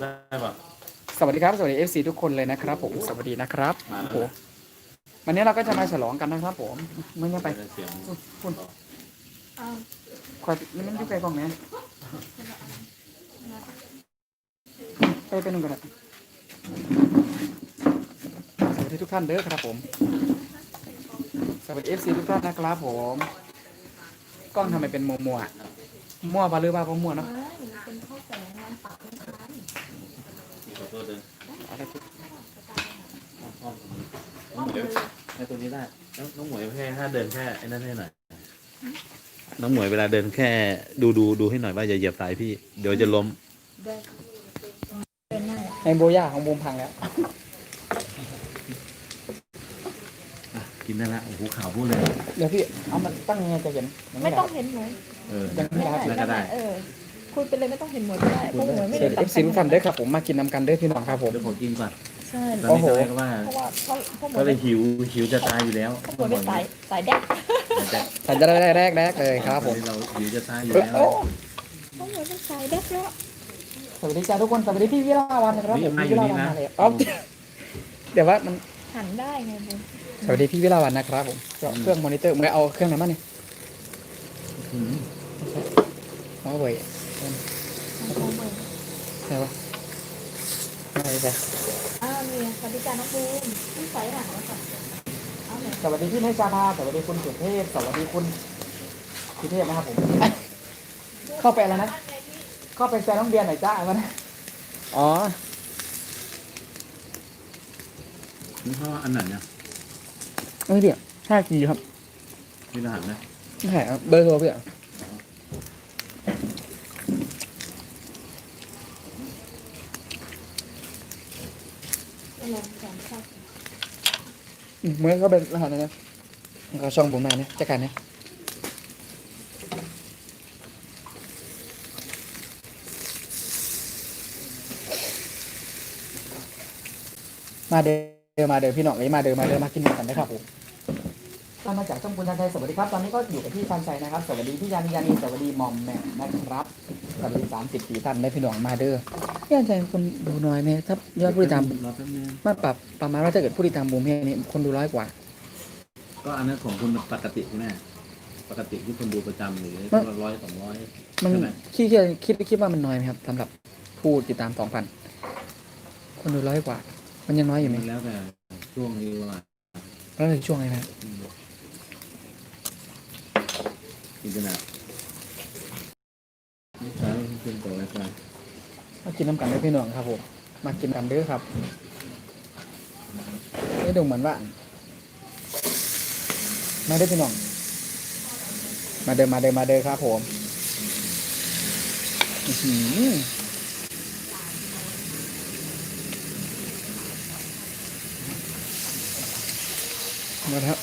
ได้ปะสวัสดีครับ สวัสดี FC ทุกคนเลยนะครับผม สวัสดีนะครับมาแล้ว โอ้โหวันนี้เราก็จะมาฉลองกันนะครับผมไม่งั้นไปเสียงอุ๊ยคุณอ้าวคอยนี่มันอยู่ไกลกล้องไหมไปไปนู่นกันนะสวัสดีทุกท่านเด้อครับผม สวัสดี FC ทุกท่านนะครับผม กล้องทำไมเป็นมัวมัวๆอะ มั่วปะหรือว่าเพราะมั่วเนาะไม่เป็นข้อแสงงานปักไม่ทันขอโทษด้วยอะไรที่น้องหมวยให้ตรงนี้ได้น้องน้องหมวยแค่ถ้าเดินแค่ไอ้นั่นให้หน่อยน้องหมวยเวลาเดินแค่ดูดูดูให้หน่อยว่าอย่าเหยียบสายพี่ เดี๋ยวจะล้มเดินเป็นนั่นแหละในโบย่าของบูมพังแล้วกินได้ละโอ้โหข่าวพูดเลย เดี๋ยวพี่เอามันตั้งยังไงจะเห็นยังไม่ด้ต้องเห็นหมวย เออยังไม่ได้แล้วก็ได้ เออคุยไปเลยไม่ต้องเห็นหมวยก็ได้เพราะหมวยไม่เสร็ได้จเอฟซีทุกท่านเด้อครับผมมากินน้ำกันเด้อพี่น้องครับผม เดี๋ยวผมกินก่อนใช่ตอนนี้ตอนแรกก็ว่า เพราะว่าเพราะเพราะหมวก็ยเลยหิวหิวจะตายอยู่แล้วเพราะหมวยเป็นสายสายแดกแต่แต่จะได้แรกแรกแรกเลยครับผมตอนนี้เราหิวจะตายอยู่เอ้ยแล้วโอ้เพราะหมวยเป็นสายแดกแล้วสวัสดีจ้าทุกคนสวัสดีพี่วิลาวันนะครับผมมาอพี่ยู่วิลานี่วันนะมาเลยอ๋อเดี๋ยวว่ามันหันได้ไงบุญสวัสดีพี่วิลาวันนะครับผมเครื่องมอนิเตอร์มึงเอาเครื่องไหนมาเนี่ยอืม เอาไว้เอาหมวยใช่ปะไม่ใช่อ้าวเนี่ยสวัสดีจ้าน้องบูมต้องใส่หนังแล้วค่ะเอาเลยสวัสดีพี่เนจาภาสวัสดีคุณสุเทพสวัสดีคุณพิเทพนะครับผม เข้าไปแล้วนะ เข้าไปแซวน้องเบียร์หน่อยจ้ามันอ๋อนี่เขาอันไหนเนี่ยไม่เบียร์ห้าจีครับมีรหัสไหมไม่ใช่ครับเบอร์โทรเบียร์เอาลองสามข้าว อืม เมื่อเขาเป็นรหัสนะนะเขาช่องผมมาเนี่ยจัดการเนี่ยมาเดินมาเดินพี่น้องเลยมาเดินมาเดินมากินกันนะครับผมตามมาจากช่องคุณชันชัยสวัสดีครับ ตอนนี้ก็อยู่กับพี่ชันชัยนะครับ สวัสดีพี่ยานียานีสวัสดีมอมแหม่มนะครับสวัสดีสามสิบสี่ท่านได้พี่น้องมาเด้อ พี่ชันชัยคนดูน้อยไหมถ้ายอดผู้ติดตามรอแป๊บนึงมาปรับประมาณว่าถ้าเกิดผู้ติดตามบูมเฮนี่คนดูร้อยกว่า ก็อันนั้นของคุณปกติใช่ไหมปกติที่คนดูประจำหรือมันร้อยสองร้อยมันใช่ไหมคิดคิดคิดคิดว่ามันน้อยไหมครับสำหรับผู้ติดตามสองพันคนดูร้อยกว่า มันยังน้อยอยู่ไหมมันแล้วแต่ช่วงนี้ว่าแล้วในช่วงไหนนะอินเทอร์เน็ตนี่ใช้เป็นตัวอะไรกัน มากินน้ำกันด้วยพี่น้องครับผมมากินกันเด้อครับไม่ดูเหมือนว่ามาเด้อพี่น้อง มาเดินมาเดินมาเดินครับผมอื้อหือมาครับ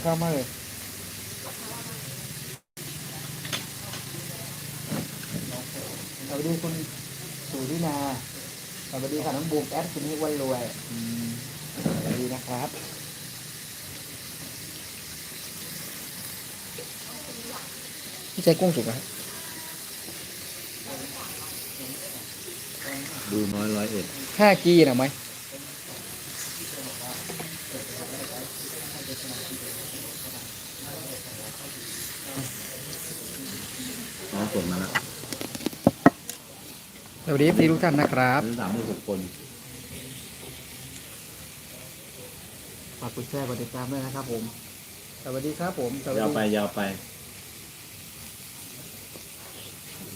นี่หนูข้าวมากเลยสวัสดีคุณสุรินาสวัสดีค่ะน้องบูมแอดคุณนิวันรวยอืมสวัสดีนะครับพี่ใจกุ้งสุกไหมดูน้อยร้อยเอ็ดห้ากีนะไหม น้องส่งมาแล้ว ส วัสดีพี่ทุกท่านนะครับถึงสามหมื่นหกคนฝากกดแชร์กดติดตามด้วยนะครับผม สวัสดีครับผมสวัสยาวดีไปยาวไป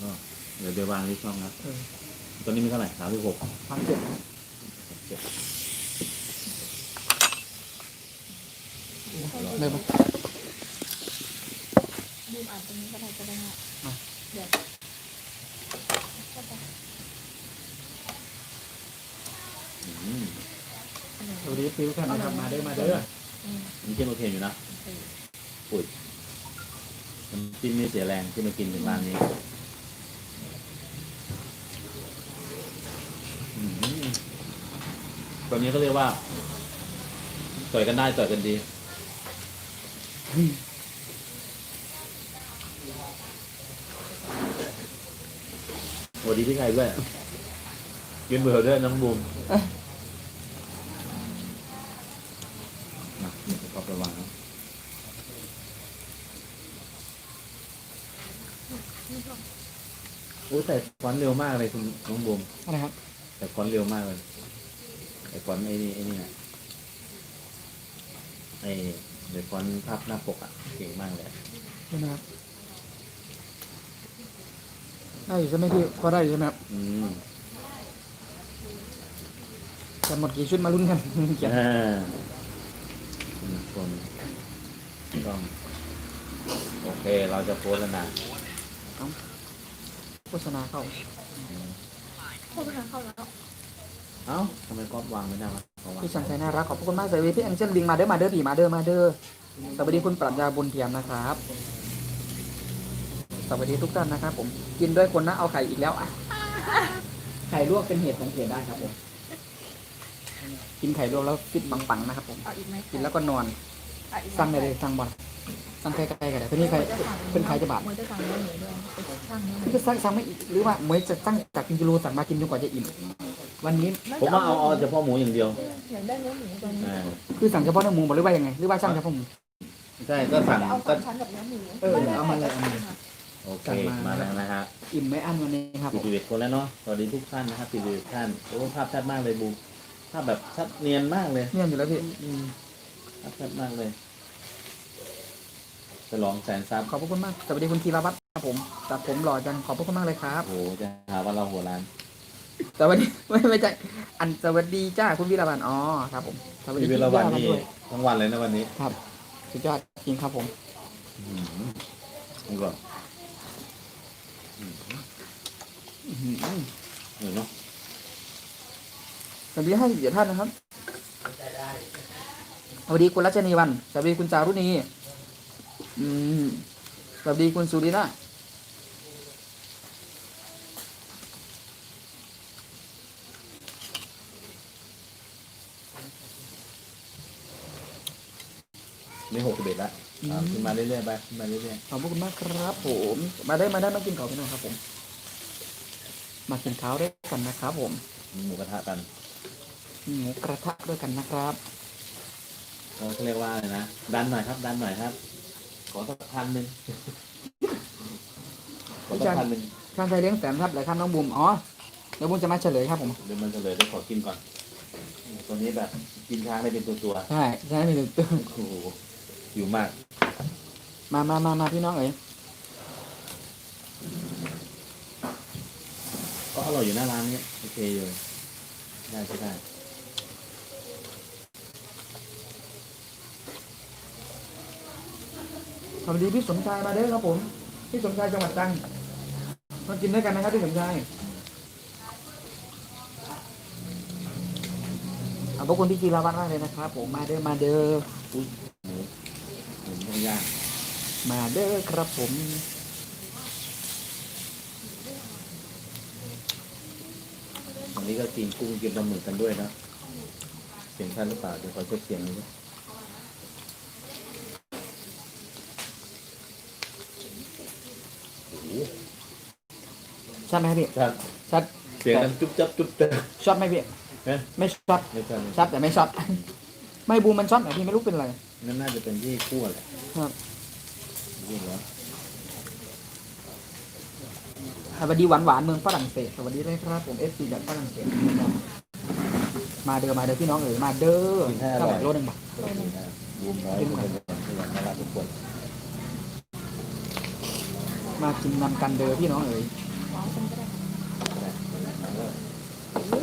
ก็เดี๋ยวเดี๋ยววางที่ช่องนะเออตอนนี้มีเท่าไหร่สามสิบหกพันเจ็ดเลยม โอเคอยู่นะปุ๋ยน้ำจิ้มไม่เสียแรงที่มากินถึงร้านนี้ตอนนี้ก็เรียกว่าต่อยกันได้ต่อยกันดีสวัสดีพี่ไทยด้วยยืนเบื่อด้วยน้ำงบูม โอ้แต่ฟอนต์เร็วมากเลยคุณน้องบูมอะไรครับแต่ฟอนต์เร็วมากเลยแต่ฟอนต์ไอ้นี่ไอ้นี่นะไอ้เดี๋ยวฟอนต์ภาพหน้าปกอะเก่งมากเลยใช่ไหมครับได้อยู่ใช่ไหมพี่พอได้อยู่ใช่ไหมครับอืมจะหมดกี่ชุดมาลุ้นกัน เขียนอ่าอืมคนต้องโอเค เราจะโพสต์แล้วนะโฆษณาเข้าเข้าไปทางเข้าแล้ว เอ้าทำไมก๊อฟวางไม่ได้วะเอาวางพี่ชันใจน่ารักขอบคุณมากสวัสดีพี่แองเจิลบิงมาเด้อมาเด้อพี่มาเด้อมาเด้อสวัสดีคุณปรัชญาบุญเทียมนะครับสวัสดีทุกท่านนะครับผมกินด้วยคนนะเอาไข่อีกแล้วอะไข่ลวกเป็นเหตุสังเกตได้ครับผม กินไข่ลวกแล้วฟิตปังๆนะครับผม เอาอีกไหมกินแล้วก็นอนเอาอีกหมสั่งได้เลยสั่งบอล สั่งใกล้ๆกันเลยทีนี้ใครเป็นใครจะบาทมวยจะสั่งเนื้อหมูด้วยไปสั่งเนื้อหมูพี่ก็สั่งสั่งไม่อีกหรือว่าหมวยจะสั่งจากกินกิโลสั่งมากินจนกว่าจะอิ่มวันนี้ผมว่าเอาเอาเฉพาะหมูอย่างเดียวอยากได้เนื้อหมูตอนนี้อ่าคือสั่งเฉพาะเนื้อหมูหรือว่ายังไงหรือว่าสั่งเฉพาะหมูใช่ก็สั่งเอาก็สามชั้นกับเนื้อหมูเออเอามาเลยเอามาเลยโอเคมาแล้วนะฮะอิ่มไม่อั้นวันนี้ครับผสี่มสิบเอ็ดคนแล้วเนาะสวัสดีทุกท่านนะครับสี่สิบเอ็ดท่านโอ้ภาพชัดมากเลยบูมภาพแบบชัดเนียนมากเลยเนี่ยอยู่แล้วพี่อืมภาพชัดมากเลยฉ ลองแสนซับขอบพระคุณมาก สวัสดีคุณธีรวัตรครับผมตัดผมหล่อจัง ขอบพระคุณมากเลยครับ โอ้โหจะหาว่าเราหัวร้านสวัสดีไม่ไม่ใช่อันสวัสดีจ้าคุณวีรวันอ๋อครับผมสวัสดีมีพี่เวลาวันวีรนี้ด้วยทั้งวันเลยนะวันนี้ครับ สุดยอดจริงครับผมอืมนี่ก่อนอื้อหือเหนื่อยเนาะสวัสดีให้เกียรติท่านนะครับสวัสดีคุณรัชนีวันสวัสดีคุณจารุณี อืมสวัสดีคุณสุรินานี่หกสิบเอ็ดละอ่าขึ้นมาเรื่อยๆไปขึ้นมาเรื่อยขอบพระคุณมากครับผม มาได้มาได้มากินข้าวกันหน่อยครับผม มากินข้าวด้วยกันนะครับผมๆหมูกระทะกันหมูกระทะด้วยกันนะครับ เขาเรียกว่าอะไรนะดันหน่อยครับ ดันหน่อยครับ ขอสักพันหนึ่งขอสักพันหนึ่งท่านชายเลี้ยงแสนครับหลายท่านน้องบุ๋มอ๋อเดี๋ยวบุ๋มจะมาเฉลยครับผมเดี๋ยวมันจะเลยได้ขอกินก่อน ตัวนี้แบบกินช้างได้เป็นตัวตัวใช่ใช่ไม่ถึงตึ้งๆโอ้โหอยู่มาก มามามามาพี่น้องเอ๋ยก็อร่อยอยู่หน้าร้านนี้โอเคอยู่ได้ใช่ได้ สวัสดีพี่สมชายมาเด้อครับผมพี่สมชายจังหวัดตรังมากินด้วยกันนะครับพี่สมชายขอบพระคุณพี่จีราวัฒน์มากเลยนะครับ ผมมาเด้อมาเด้อหมูหมูย่างมาเด้อครับผมวันนี้ก็กินกุ้งกินปลาหมึกกันด้วยนะเสียงท่านหรือเปล่าเดี๋ยวขอเช็คเสียงหน่อย ชัดไหมครับพี่ครับชัดเสียงดังจุ๊บจับจุ๊บจับช็อตไหมพี่เอ๊ะไม่ช็อตไม่ใช่ไม่ใช่ช็อตแต่ไม่ช็อตไม่บูมมันช็อตไหนพี่ไม่รู้เป็นอะไรนั่นน่าจะเป็นที่คั่วแหละครับนี่เหรอสวัสดีหวานหวานๆเมืองฝรั่งเศสสวัสดีเลยครับผมเอฟซีจากฝรั่งเศสนะครับมาเด้อมาเด้อพี่น้องเอ๋ยมาเด้อเท่าไหร่โลหนึ่งบาทบูมร้อยคนเป็นขยันน่ารักทุกคนมากินนำกันเด้อพี่น้องเอ๋ย ว้าวฉันก็ได้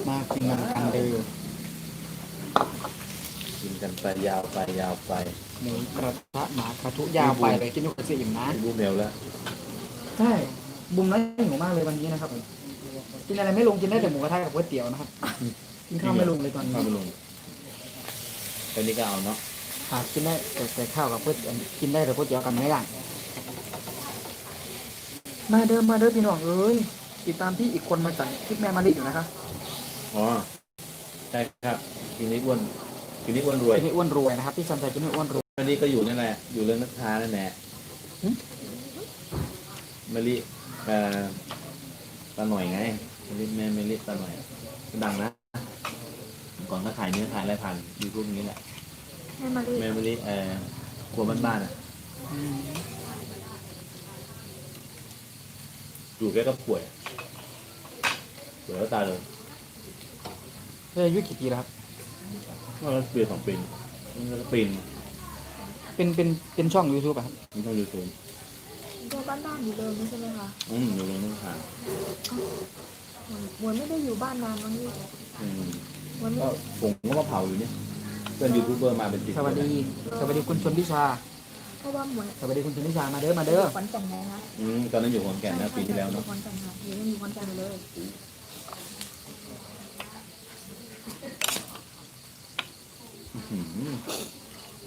มากินนำกันเด้อกินกันไปยาวไปยาวไปหมูกระทะหมากระทุยาวไปเลยกินอยู่กับเสียอิ่มนะบูมเร็วแล้วใช่บุมน้อยหิวมากเลยวันนี้นะครับผมกินอะไรไม่ลงกินได้แต่หมูกระทะกับก๋วยเตี๋ยวนะครับกินข้าวไม่ลงเลยตอนนี้ข้าวไปลงตอนนี้ก็เอาเนาะหากินได้แต่แต่ข้าวกับก๋วยเตี๋ยวกินได้แต่ก๋วยเตี๋ยวกันไม่ได้ มาเด้อมาเด้อพี่น้องเอ้ยติดตามพี่อีกคนมาจากคลิปแม่มาลิอยู่นะครับอ๋อใช่ครับเกินนี้อ้วนกินนี้อ้วนรวยกินให้อ้วนรวยนะครับพี่ชันชัยกินให้อ้วนรวยอันนี้ก็อยู่นั่นแหละ อยู่เรื่องนักทานั่นแหละหึมะลิเอ่อตาหน่อยไงมะลิแม่มะลิตาหน่อยดังนะก่อนก็ขายเนื้อขายอะไรผ่านยูทูบนี้แหละให้มารีแม่มะลิเอ่อครัวบ้านๆอะ อืมอยู่แกก็ป่วยป่วยแล้วตายเลยเอ้ยอายุกี่ปีแล้วครับว่าแล้วปีสองปีมันก็ปีนเป็นเป็นเป็นช่องยูทูบอะครับมันต้องยูทูบตัวบ้านๆอยู่เดิมใช่ไหมคะอืมอยู่เรื่องนักทาหมวยไม่ได้อยู่บ้านนานมั้งนี่อืมหมวยไม่ก็ผมก็มาเผาอยู่เนี่ยเพื่อนยูทูบเบอร์มาเป็นสิบสวัสดี สวัสดีคุณชนทิชา เพราะว่าหมวยสวัสดีคุณชนทิชามาเด้อมาเด้อขวัญแต่งไงคะอืมตอนนั้นอยู่ขอนแก่นนะปีที่แล้วเนาะขวัญแต่งค่ะยังไม่มีขวัญแต่งเลยอืม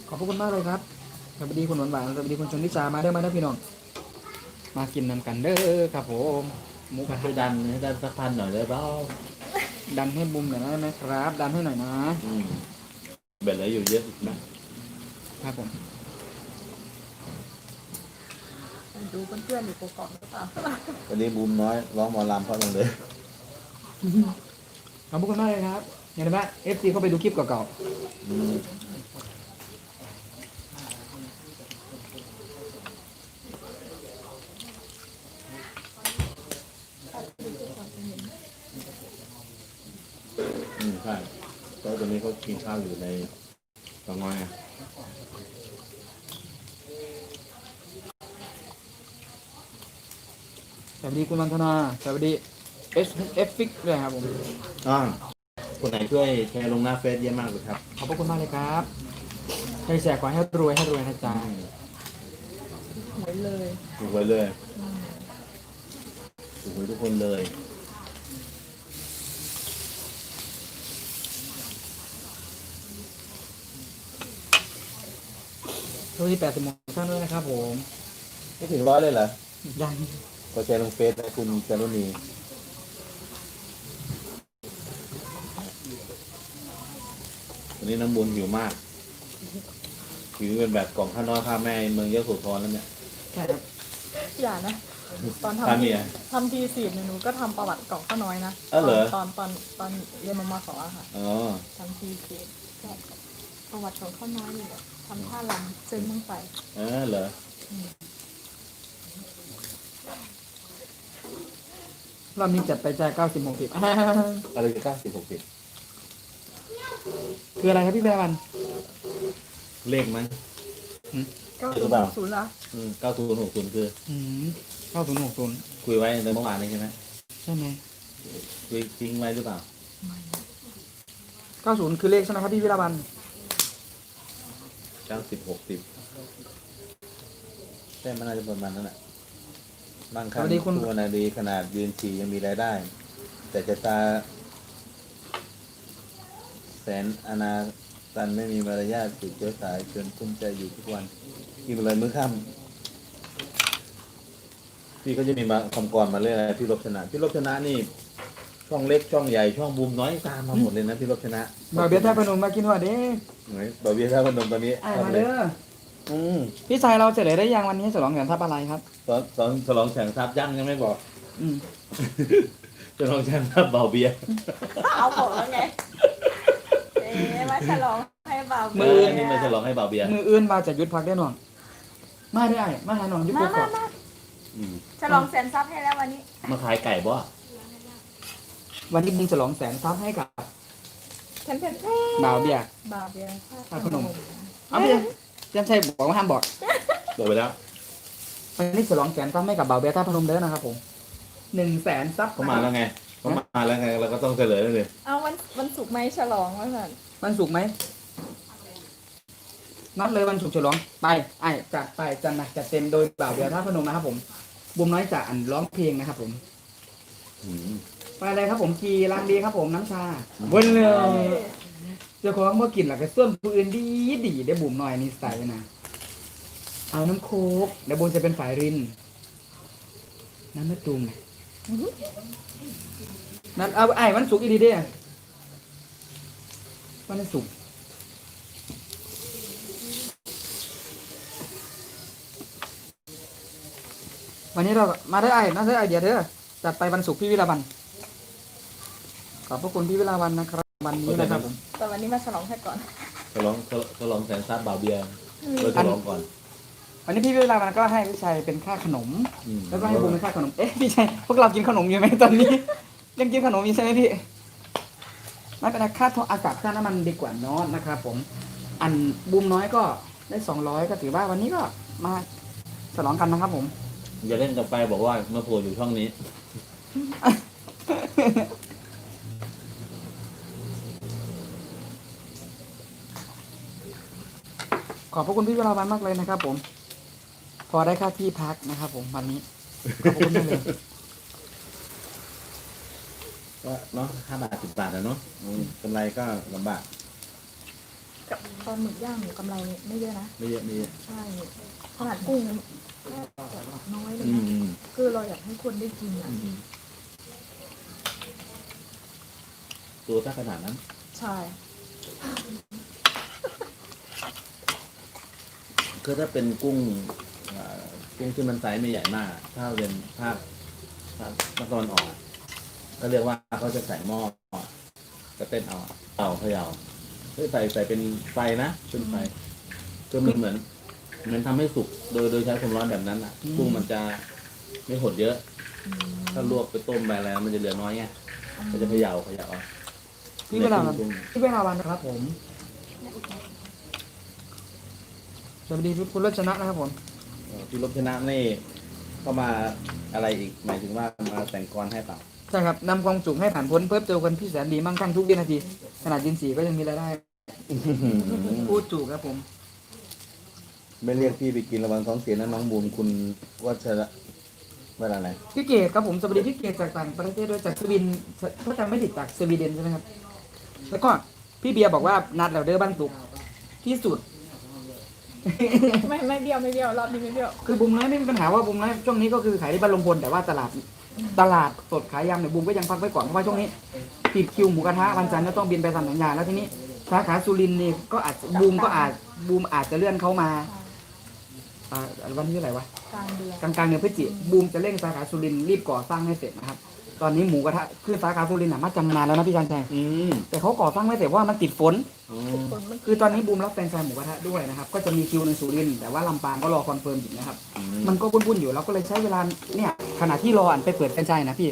ขอบพระคุณมากเลยครับสวัสดีคุณหวานหวานสวัสดีคุณชนทิชามาเด้อมาเด้อพี่น้อง มากินนำกันเด้อครับผมหมูกระช่ทะวยดันให้ดันสักพันหน่อยได้เปล่าดันให้บุมหน่อยได้ไหมครับ ดันให้หน่อยนะอืมเบ็ดเหลืออยู่เยอะอีกนะครับผม ดูเพื่อนๆอยู่กกอกหรือเปล่าวันนี้บูมน้อยร้องหมอลำเพราะจังเลยขอบพระคุณมากเลยครับอย่างไรบ้างเอฟซีเข้าไปดูคลิปเก่าอืมอืมใช่เพราะตอนนี้เขากินข้าวอยู่ในตองน้อยไง ๆส วัสดีคุณวันธนา สวัสดีเอสเอฟฟิกด้วยครับผม อ่าคนไหนช่วยแชร์ลงหน้าเฟซเยอะมากเลยครับขอบพระคุณมากเลยครับใจแสกขอให้รวยให้รวยนะจ๊ะหมวยเลยถูกไว้เลยถูกไว้ทุกคนเลยสวัสดีแปดสิบโมงท่านด้วยนะครับผม ไม่ถึงร้อยเลยเหรอยัง ก็แชร์ลงเฟซนะคุณจารุณีวันนี้น้ำบุญหิวมากหิวเป็นแบบกล่องข้าวน้อยข้าวแม่เมืองเยอะโสธรแล้วเนี่ยใช่ครับอย่านะ ตอนข้าทำเมียทำทีสีเนี่ยหนูก็ทำประวัติกล่องข้าวน้อยนะอ้าวเหรอ ตอนตอนตอนเรียนมมสองอะค่ะอ๋อทำทีสีประวัติของข้าวน้อยนี่แหละทำท่าลำซึ้งบ้างไป เออเหรอ รอบนี้จัดไปจ่ายเก้าสิบโมงสิบอะไรจะเก้าสิบหกสิบคืออะไรครับพี่แบวัน เลขไหมก็หรือเปล่าศูนย์ละเก้าศูนย์หกศูนย์คืออืมเก้าศูนย์หกศูนย์คุยไว้ในเมื่อวานนี้ใช่ไหมใช่ไหมคุยทิ้งไว้หรือเปล่าเก้าศูนย์คือเลขใช่ไหมครับพี่วิลาวันเก้าสิบหกสิบแต่มันน่าจะประมาณนั้นแหละ บางครั้งตัวนาดีขนาดยืนฉี่ยังมีรายได้ แต่จะตา แสนอนาตันไม่มีมารยาทถูกเชื้อสายจนคุ้มใจอยู่ทุกวันกินเลยมื้อค่ำพี่ก็จะมีมาคำกรมาเรื่อยๆพี่ลบชนะ พี่ลบชนะนี่ ช่องเล็กช่องใหญ่ช่องบูมน้อยตามมาหมดเลยนะพี่ลบชนะบ่าวเบียร์ท่าพนมมากินหัวเด้ไหนบาเบียร์ท่าพนมตอนนี้ไอ้ชอบมาเลยเด้อ อืมพี่ชายเราเฉลยได้ยังวันนี้ฉลองเหรียญทับอะไรครับ ตอนตอนฉลองแสงทรัพย์ยังยังไม่บอก อืมฉลองแสงทรัพย์เบาเบียร์เอาบอกแล้วไงเอ๊ะมาฉลองให้บ่าวเอเบียอร์นี่มาฉลองให้เบาเบียร์มืออื่นมาจากยุทธพักได้หน่องมาได้ไอ้มาหาหน่องยุทธมาพัมากมาอืมฉลองแสนทรัพย์ให้แล้ววันนี้ มาขายไก่บ่วันนี้มึงฉลองแสนทรัพย์ให้กับเพ่นเพ่นบ่าวเบียร์บ่าวเบียร์ท่าพนมเอาไปเลยเจมชัยบอกว่าห้ามบอกบอกไปแล้ววันนี้ฉลองแสนทรัพย์ให้กับบ่าวเบียร์ท่าพนมเด้อนะครับผมหนึ่งแสนทรัพย์เขามาแล้วไงเขามาแล้วไงเราก็ต้องเฉลยแล้วเลยเอาวันวันศุกร์ไหมฉลองว่าสันวันศุกร์ไหมนัดเลยวันศุกร์ฉลองไปไอ้จัดไปจัดหนักจัดเต็มโดยบ่าวเบียร์ท่าพนมนะครับผมบุมน้อยจากอันร้องเพลงนะครับผมอืมไปเลยครับผมกีรังดีครับผมน้ำชาบนเลยเจ้าของเมื่อกินหลักกระส่วนผู้อื่นดีดีได้บุ่มหน่อยนี่ใส่นะเอาน้ำโคกเดี๋ยวบุญจะเป็นฝ่ายรินน้ำมะตูมไงนั่นเอาไอ้วันสุกอีดีเด้วันศุกวันนี้เรามาได้ไอ้น่าได้ไอเดียเด้อจัดไปวันศุกร์พี่วิลาวันขอบพระคุณพี่วิลาวันนะครับ วันนี้นะครับผม แต่วันนี้มาฉลองแค่ก่อนฉลองฉลองแสนทรัพย์บ่าวเบียร์เราฉลองก่อน วันนี้พี่วิลาวันก็ให้พี่ชัยเป็นค่าขนมอืมแล้วก็ให้บูมเป็นค่าขนม เอ๊ะพี่ชัยพวกเรากินขนมอยู่ไหมตอนนี้ยังกินขนมอยู่ใช่ไหมพี่ไม่เป็นไรค่าโทรอากาศค่าน้ำมันดีกว่าเนาะนะครับผม อันบูมน้อยก็ได้สองร้อยก็ถือว่าวันนี้ก็มาฉลองกันนะครับผมอย่าเล่นกับไปบอกว่ามาโผล่อยู่ช่องนี้ ขอบพระคุณพี่เวลาวันมากเลยนะครับ ผม พอได้ค่าที่พักนะครับ ผมวันนี้ขอบพระคุณมากเลยก็เนาะห้าบาทสิบบาทอะเนาะอืมกำไรก็ลำบาก กับตอนหมึกย่างหนูกำไรไม่เยอะนะ ไม่เยอะไม่เยอะใช่ขนาดกุ้งแค่น้อยเลยอืมนะอืมคือเราอยากให้คนได้กินอะ อืมตัวถ้าขนาดนั้น ใช่ คือถ้าเป็นกุ้งเอ่อกุ้งที่มันไซส์ไม่ใหญ่มาก ถ้าเป็นภาคภาคภาคตะวันออกอะก็เรียกว่าเขาจะใส่หม้อกระเต้นเอาอะเต่าเขย่าเฮ้ยใส่ใส่เป็นไฟนะเป็นไฟคือมันเหมือนเหมือนทำให้สุกโดยโดยใช้ความร้อนแบบนั้นอะอืมกุ้งมันจะไม่หดเยอะอืมถ้าลวกไปต้มไปแล้วมันจะเหลือน้อยไงมันจะเขย่าเขย่าเอาพี่เวลาวันกุ้งพี่เวลาวันนะครับผม สวัสดีคุณรัชนะนะครับผมเอ่อพี่ลบชนะนี่เข้ามาอะไรอีกหมายถึงว่ามาแต่งกรให้เปล่าใช่ครับนำความสุขให้ผ่านพ้นเพิ่มเจอคนที่แสนดีมั่งคั่งทุกวินาทีขนาดยินสีก็ยังมีรายได้พูดถูกครับผม ไม่เรียกพี่ไปกินระวังท้องเสียนะน้องบูมคุณวัชระเวลาไหนพี่เกดครับผมสวัสดีพี่เกดจากต่างประเทศด้วยจากสวีเดนถ้าจำไม่ผิดจากสวีเดนใช่ไหมครับ แล้วก็พี่เบียร์บอกว่านัดเราเด้อบ้านตุกที่สุด ไม่ไม่เบี้ยวไม่เบี้ยวรอบนี้ไม่เบี้ยวคือบุมน้อยไม่มีปัญหาว่าบุมน้อยช่วงนี้ก็คือขายที่บ้านลงพลแต่ว่าตลาดตลาดสดขายยำเนี่ยบุมก็ยังพักไว้ก่อนเพราะว่าช่วงนี้ติดคิวหมูกระทะวันจันทร์ก็ต้องบินไปทำสัญญาแล้วทีนี้สาขาสุรินทร์นี่ก็อาจจะบูมก็อาจบูมอาจจะเลื่อนเขามาอ่าวันที่เท่าไหร่วะกลางเดือนกลางๆเดือนพฤศจิบูมจะเร่งสาขาสุรินทร์รีบก่อสร้างให้เสร็จนะครับ ตอนนี้หมูกระทะคือสาขาสุรินทร์น่ะมาจำนานแล้วนะพี่ชันชัยอืมแต่เขาก่อสร้างไม่เสร็จเพราะว่ามันติดฝนอืทุกมคนมันคือตอนนี้บูมรับแฟรนไชส์หมูกระทะด้วยนะครับ ก็จะมีคิวในสุรินทร์แต่ว่าลำปางก็รอคอนเฟิร์มอยู่นะครับมันก็วุ่นๆอยู่เราก็เลยใช้เวลาเนี่ยขณะที่รออันไปเปิดแฟรนไชส์นะพี่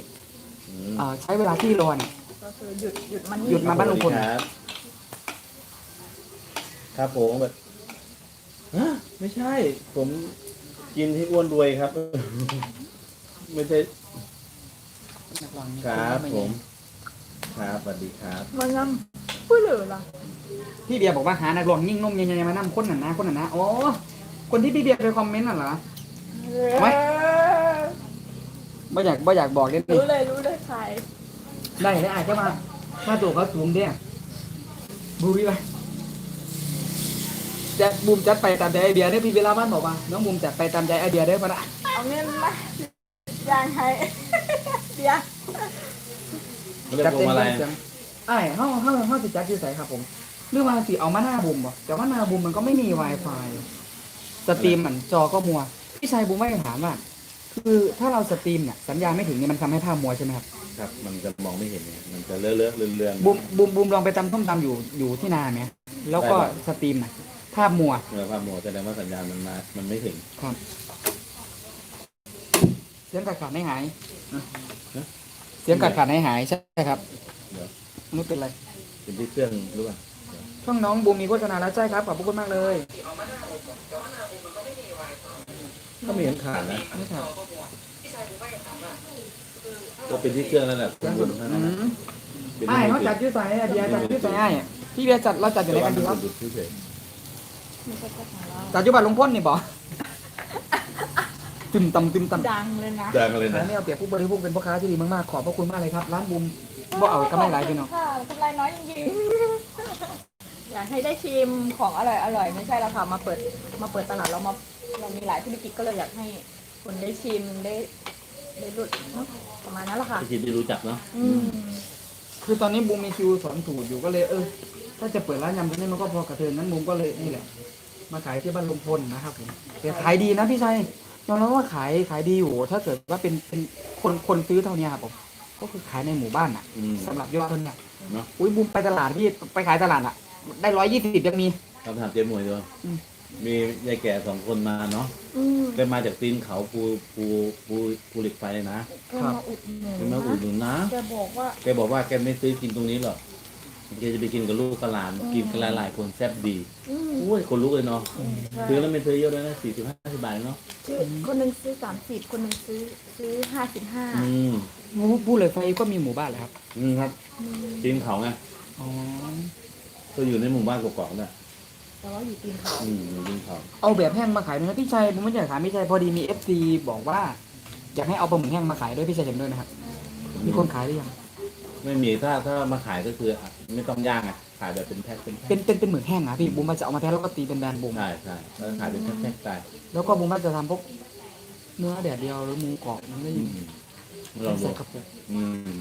อืมเอ่อใช้เวลาที่รอเนี่ย ก็คือหยุดหยุดมันหยุด มาบ้านลุงพล ครับครับผมแบบฮะไม่ใช่ ผมกินที่อ้วนรวยครับ ไม่ใช่ ครับผม ครับสวัสดีครับ มันยังพูดเหลือล่ะพี่เบียร์บอกว่าหานักร้องยิ่งนมยังไงมานั่คนหนานะคนหนานะอ๋อคนที่พี่เบียร์ไปคอมเมนต์น่ะเหรอไว้ไม่อยากไม่อยากบอกเล่นรู้เลยรู้เลยใครได้ได้อาจจะมามาตัวเขาสูงเด้บูรี่ไปจะบูมจัดไปตามใจไอเดียเนี่ยพี่เวลาบ้านบอกว่าน้องบูมจัดไปตามใจไอเดียเด้อพะนะเอาเงินมาย่างให้เดี๋ย วไม่ได้จัดพวเต็งมมาลัยเสียงไอ้เฮาเฮาเฮาสิจัดอยู่ไสครับผมหรือว่าสิเอามาหน้าบูมบ่แต่ว่าหน้าบูมมันก็ไม่มี Wi-Fi สตรีมมันจอก็มัว พี่ชายบูมไม่ได้ถามว่าคือถ้าเราสตรีมเนี่ยสัญญาณไม่ถึงเนี่ยมันทำให้ภาพมัวใช่ไหมครับ ครับ มันจะมองไม่เห็นไงมันจะเลอะเลอะเลือนเลือนบูมบูมบูมลองไปตำส้มตำอยู่อยู่ที่นาไหมแล้วก็สตรีมน่ะภาพมัวเมื่อภาพมัวแสดงว่าสัญญาณมันมา มันไม่ถึงครับเสียงขาดขาดไม่หายนะ เสียงขาดขาดไม่หายใช่ครับเดี๋ยวไม่เป็นไร เป็นที่เครื่องหรือเปล่าช่องน้องบูมมีโฆษณาแล้วใช่ครับขอบพระคุณมากเลยก็ไม่เห็นขาดนะนี่ครับก็เป็นที่เครื่องนั่นแหละเสียงคุสุณดนั่นอืนะมเป็นไอ้เขาจัดชื่อใส่ไอ้เบียร์จัดชื่อใส่ไอ้พี่เบียร์จัดเราจัดอยู่ไหนกันดีครับหยุดเฉยไม่ใช่ก็ของเราจัดอยู่บ้านลุงพ่นนี่บ่ ตึมตำตึมตำดังเลยนะๆดังเลยร้านะนนี้เอาเปรียบผู้บริโภคเป็นพ่อค้าที่ดีมากๆขอบพระคุณมากเลยครับร้านบูมบ่เอาก็ไม่หลายพี่น้องค่ะกำไรน้อยจริงๆอยากให้ได้ชิมของอร่อยอร่อยไม่ใช่แล้วค่ะมาเปิดมาเปิดตลาดเรามาเรามีหลายธุรกิจก็เลยอยากให้คนได้ชิมได้ได้รู้เนอะประมาณนั้นแหละค่ะที่คิดที่รู้จักเนาะอืมคือตอนนี้บูมมีคิวสอนถูกอยู่ก็เลยเออ ถ้าจะเปิดร้านยำตรงนี้มันก็พอกระเทือนนั้นมุมก็เลยนี่แหละ มาขายที่บ้านลุงพลนะครับผมแต่ขายดีนะพี่ชัย ยอมรับว่าขายขายดีอยู่ ถ้าเกิดว่าเป็นเป็นคนคนซื้อเท่านี้ครับผม ก็คือขายในหมู่บ้านอะอืม สำหรับยอดเท่านี้เนาะอุ้ยบุมไปตลาดพี่ไปขายตลาดอะ ได้ร้อยยี่สิบยังมี คำถามเจ๊มวยด้วยอืม มียายแก่สองคนมาเนาะอืมแกมาจากตีนเขาภูภูภูภูเหล็กไฟเลยนะก็มาอุดหนุนแกมาอุดหนุนนะ แกบอกว่า แกบอกว่าแกไม่ซื้อกินตรงนี้หรอก แกจะไปกินกับลูกกับหลานอืมกินกันหลายๆคนแซ่บดีอืมโอ้ยคนลุกเลยเนาะใช่ซื้อแล้วไม่ซื้อเยอะเลยนะสี่สิบห้าสิบบาทเนาะซื้อคนหนึ่งซื้อสามสิบคนหนึ่งซื้อซื้อห้าสิบห้าอืมผู้เลยไฟก็มีหมู่บ้านเหรอครับอืมครับตีนเขาไงอ๋อก็อยู่ในหมู่บ้านกอกๆน่ะแต่ว่าอยู่ตีนเขาอืมอยู่ตีนเขาเอาแบบแห้งมาขายด้วยนะพี่ชัยผมไม่อยากขายพี่ชัยพอดีมีเอฟซีบอกว่า อยากให้เอาปลาหมึกแห้งมาขายด้วยพี่ชัยเห็นด้วยนะครับมีคนขายหรือยัง ไม่มีถ้าถ้ามาขายก็คืออะไม่ต้องย่างอะขายแบบเป็นแพ็คเป็นแพ็เป็คนเป็นเป็นหมึกแห้งอะพี่บุมมาจะเอามาแทะแล้วก็ตีเป็นแบนบุมใช่ใช่แล้วขายเป็นแพ็คๆไปแล้วก็บุมมาจะทำพวกเนื้อแดดเดียวหรือหมูกรอบมันก็อืยิ่งมลองดูใส่กระปุกอืม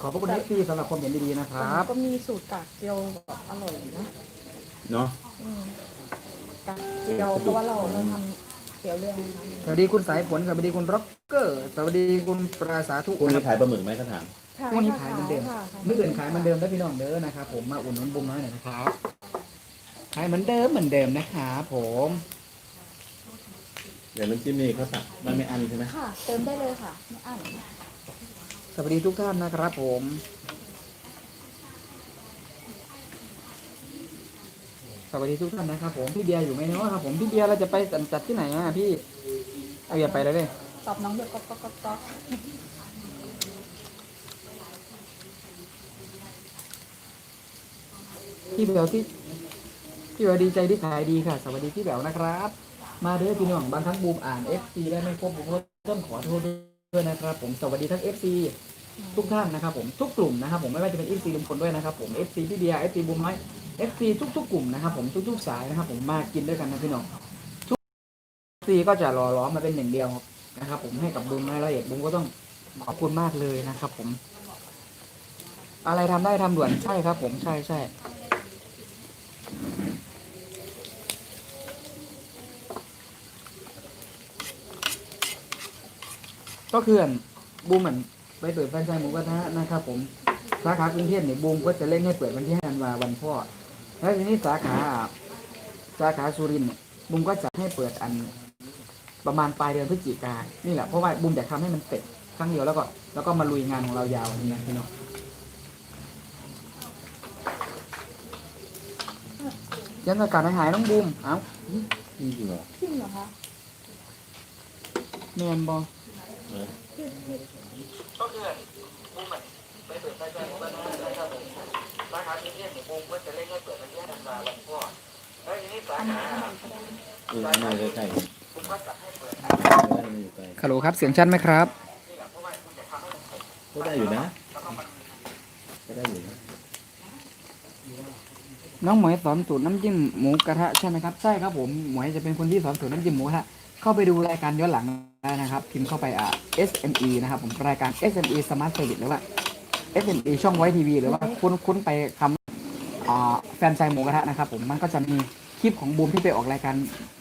ขอบพระคุณเอฟซีสำหรับความเห็นดีๆนะครับก็มีสูตรกากเจียวแบบอร่อยนะเนาะอืมกากเจียวเพราะว่าเราเราทำ เจียวเรื่องนะคะสวัสดีคุณสายฝนสวัสดีคุณร็อกเกอร์สวัสดีคุณปราสาธุคุณนะมีครับขายปลาหมึกไหมเขาถามพวกนี้ขายเหมือนเดิมค่ะไม่เกินขายเหมือนเดิมได้พี่น้องเด้อนะครับผมมาอุ่นนุนบุมน้อยหน่อยนะครับขายเหมือนเดิมเหมือนเดิมนะครับผมเดี๋ยวน้ำจิ้มนี่เขาสั่งมันไม่อันใช่ไหมค่ะ เติมได้เลยค่ะไม่อั้น สวัสดีทุกท่านนะครับผม สวัสดีทุกท่านนะครับผมพี่เบียร์อยู่ไหมเนาะครับผมพี่เบียร์เราจะไปจัดที่ไหนอะพี่เอาเบียร์ไปเลยเลยตอบน้องด้วยก๊อกก๊อกก๊อกก๊อกพี่เบลที่พี่เบลดีใจที่ขายดีค่ะ สวัสดีพี่เบลนะครับ มาเด้อพี่น้องบางครั้งบูมอ่าน FC ได้ไม่ครบผมก็ต้องขอโทษด้วยนะครับผมสวัสดีทั้ง FC ทุกท่านนะครับผมทุกกลุ่มนะครับผมไม่ว่าจะเป็น FC ลุงพลด้วยนะครับผม FC พี่เบียร์ FC บูมน้อย FC ทุกๆกลุ่มนะครับผมทุกๆสายนะครับ ผมมากินด้วยกันนะพี่น้องทุก FC ก็จะรอล้อมมาเป็นหนึ่งเดียวนะครับ ผมให้กับบูมน้อยละเอียดบูมก็ต้องขอบคุณมากเลยนะครับ ผม อะไรทำได้ทำด่วนใช่ครับ ผมใช่ใช่ก็คืออันบูมเหมือนไปเปิดแฟรนไชส์หมูกระทะนะครับ ผมสาขากรุงเทพเนี่ยบูมก็จะเล่นให้เปิดวันที่5ธันวาวันพ่อ แล้วทีนี้สาขาสาขาสุรินทร์เนี่ยบูมก็จะให้เปิดอันประมาณปลายเดือนพฤศจิกายนนี่แหละเพราะว่าบูมอยากทำให้มันเสร็จครั้งเดียวแล้วก็แล้วก็มาลุยงานของเรายาวนี่นะพี่น้องยังอากาศหายๆน้องบูมเอ้าจริงเหรอจริงเหรอคะเมียนบอเออก็คือบูมไปเปิดไฟแชร์บูมนะครับผ มสาขาที่เนี่ยบูมก็จะเล่นให้เปิดวันที่ห้าธันวาวันพ่อแล้วทีนี้สาขาเออไม่ใกล้ใกล้บูมก็จะให้เปิดไม่อยู่ใกล้ฮัลโหลครับเสียงชัดไหมครับ ก็ได้อยู่นะ ก็ได้อยู่นะ น้องหมวยสอนสูตรน้ำจิ้มหมูกระทะใช่ไหมครับ ใช่ครับผม หมวยจะเป็นคนที่สอนสูตรน้ำจิ้มหมูกระทะ เข้าไปดูรายการย้อนหลังได้นะครับ พิมพ์เข้าไปอ่า SME นะครับผม รายการ SME Smart Service หรือว่า SME ช่องไว้ทีวีหรือว่าคุ้นคุ้นไปคำอ่าแฟนชายหมูกระทะนะครับผมมันก็จะมีคลิปของบูมที่ไปออกรายการ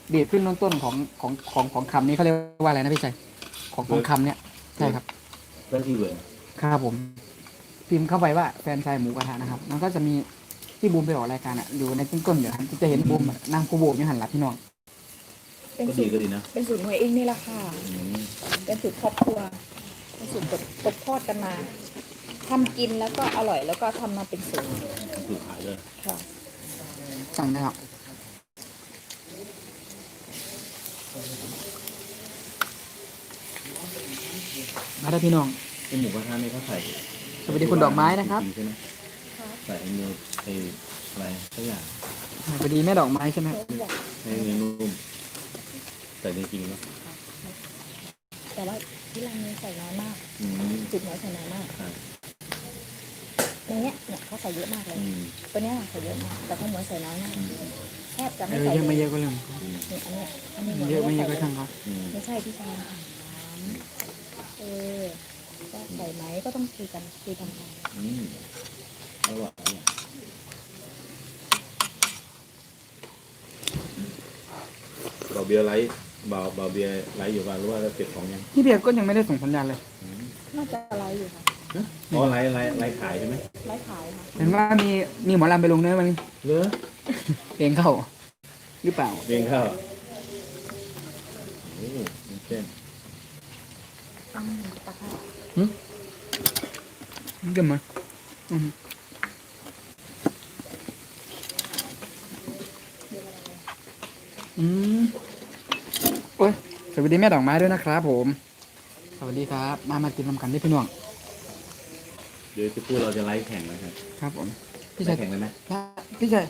เดทขึ้นต้นๆของของของของคำนี้เขาเรียกว่าอะไรนะพี่ชัยของของคำเนี้ยใช่ครับเรื่องที่เวิร์ดครับผม พิมพ์เข้าไปว่าแฟนชายหมูกระทะนะครับ มันก็จะมีที่บูมไปออกรายการอะอยู่ในต้นๆอยู่ครับจะเห็นบูมอะนั่งคูโบกอยู่หันหลังพี่น้องเป็นก็สูดีตรก็ดีนะเป็นสูตรหวยเองนี่แหละค่ะอืมเป็นสูตรครอบครัวเป็นสูตรตกตกทอดกันมา ทำกินแล้วก็อร่อยแล้วก็ทำมาเป็นสูตรคือขายเลยค่ะสั่งได้ครับมาได้พี่น้องไอหมูกระทะนี่เขาใส่สวัสดีคุณดอกไม้นะครับจงๆใช่ไหมใส่ไอ้เนื้อไอ้อะไรสักอย่างสวัสดีแม่ดอกไม้ใช่ไหมครับให้เนื้อนุ่มใส่จริงๆเนาะแต่ว่าที่ร้านนี้ใส่น้อยมากอืมจุดน้อยใส่น้อยมาก ใช่ในเนี้ยเนี่ยเขาใส่เยอะมากเลยอืมตัวเนี้ยใส่เยอะมากแต่ข้าวหมูใส่น้อยมากอืมแทบจะเอไม่อใส่เยอะเลไม่ยเยอะก็เรื่องอืมนี่อันเนี้ยอันนี้หมูเยอะไม่เยอะก็ใส่ช่างเขาอืมไม่ใช่พี่ชายถามเออจะใส่ไหมก็ต้องคุยกันคุยกันไปอืมระหว่างเนี่ยเบาเบียร์ไลท์เบาเบาเบียร์ไลท์อยู่ป่ะหรือว่าเราเก็บของยังพี่เบียร์ก็ยังไม่ได้ส่งสัญญาณเลย น่าจะไลฟ์อยู่ค่ะ อ๋อไลท์ไลท์ไลท์ขายใช่ไหมไลฟ์ขายค่ะเห็นว่ามีมีหมอลำไปลงเนื้อมันเหลือเพลงเข้า หรือเปล่าเรียงเข้าโอ้มีเส้นอ้าวตะไคร้เกินมาอืมอืมโอ้ยสวัสดีแม่ดอกไม้ด้วยนะครับผม สวัสดีครับ มามากินนำกันด้วยพี่น้อง เดี๋ยวจะพูดเราจะไลฟ์แข่งนะครับครับผมพี่ไลชายฟ์แข่งเลยไหมพี่ชาย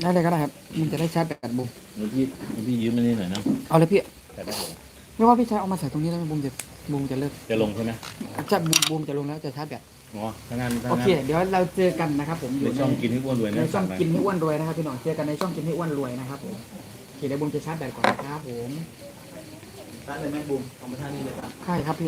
ได้เลยก็ได้ครับ มันจะได้ชาร์จแบตบูมเดี๋ยวพี่เดี๋ยวพี่ยืมมานี่หน่อยนะเอาเลยพี่แต่ได้ผมไม่ว่าพี่ชายเอามาใส่ตรงนี้แล้วบูมจะบูมจะเลิกจะลงใช่ไหมจะบูมบูมจะลงแล้วจะชาร์จแบตอ๋อถ้างั้นถ้าโองั้เคนเดี๋ยวเราเจอกันนะครับ ผมอยู่ในช่องกินให้อ้วนรวยในนะช่องฝากไว้กินให้อ้วนรวยนะครับพี่น้องเจอกันในช่องกินให้อ้วนรวยนะครับผมโอเคเดี๋ยวบูมจะชาร์จแบตก่อนนะครับผมตั้งเลยไหมบูมเอามาท่านี้เลยป่ะใช่ครับพี่